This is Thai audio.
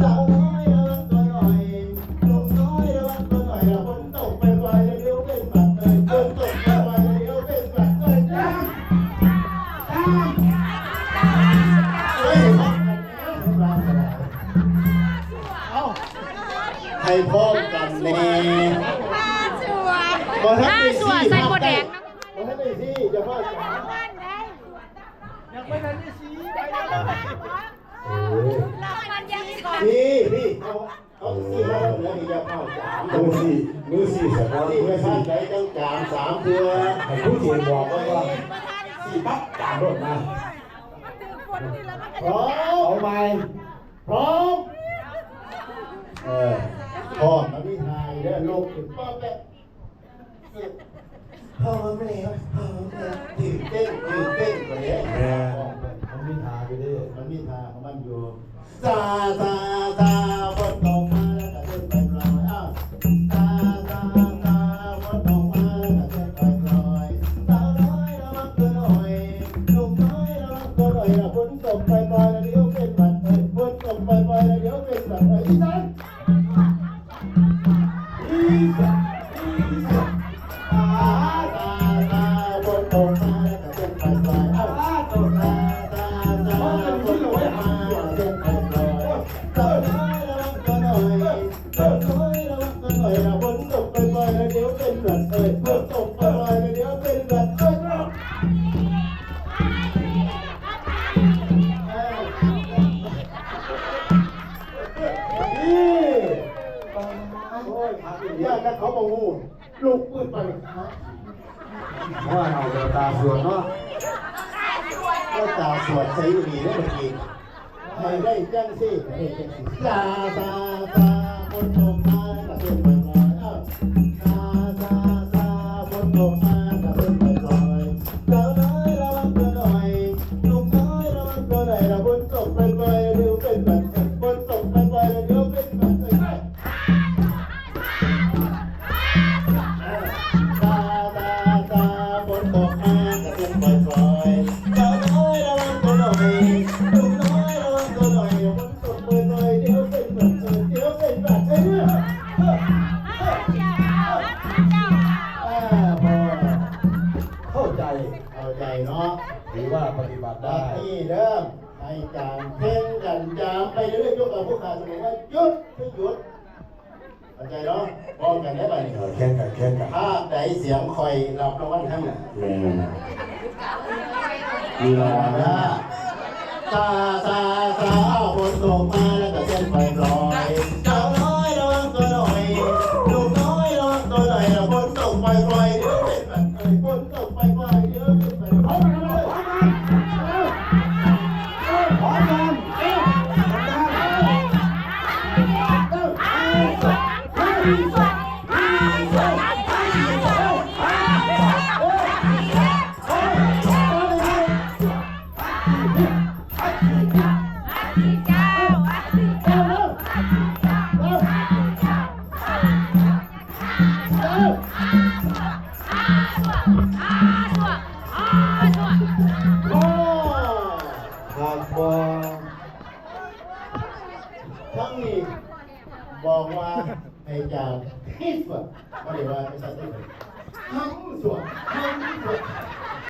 สาวน้อยระวังตัวหน่อยหนุ่มน้อยระวังตัวหน่อยนะฝนตกไปไวแล้วเดี๋ยวเป็นบัดเลยฝนตกไปไวแล้วเดี๋ยวเป็นบัดเลยจ้าเฮ้ยพักกันแล้วน้ำลายสลายเอ้าให้พร้อมกันแน่ห้าสัวห้าสัวใส่โบแดงบ่ทันได้สิจะว่าจ้ เข้าสามมือสี่มือสี่สกอตสี่มืไม่อพลาสี่ดใจจังจามสามเทือให้ผู้ที่บอกว่าว่าสี่ปั๊บจามรถมาพร้อมเอาไหมพร้อมเออพร้อมมาพี่ทายเด้อลูกถึงป้าแป๊ะพร้อมไม่เลยพร้อมเลยตื่นเต้นตื่นเต้นกว่านี้แม่มันมีทางไปดิมันมีทางของมันอยู่ซาซาซา ยแล้วเดี๋ยวเป็นแบัดเอ้ยฝนตกไปลอยแล้วเดี๋ยวเป็นบัดเอ้ยนี่โอ้ยพักอย่างนี้ถ้าเขาบอกงูลูกปืนไปว่าเอาเดตาส่วนเนาะก็ตาสวดใส่อยู่นี่ได้เมื่อกี้ให้ได้จังสิให้ได้จังสิตาตาตาบนตกมาแล้วก็เป็น เอออ่าพอเข้าใจเอาใจเนาะหรือว่าปฏิบัติได้นี่เริ่มให้จามเพ่งกันจามไปเรื่อยๆยกกับผู้ขาดสมุนว่าหยุดให้หยุดเข้าใจเนาะพร้อมกันได้ไหมเออแข่งกันแข่งกันถ้าใดเสียงคอยรับรางวัลทั้งนั้นแม่มีรางวัลนะซาซาซาเอาฝนตกมาแล้วก็เส้นไฟลอย โอกว่าใอ้จากที่สุดไม่รียว่าไอ้สัตว์ที่สุดทั้งส่วนทั้งส่วน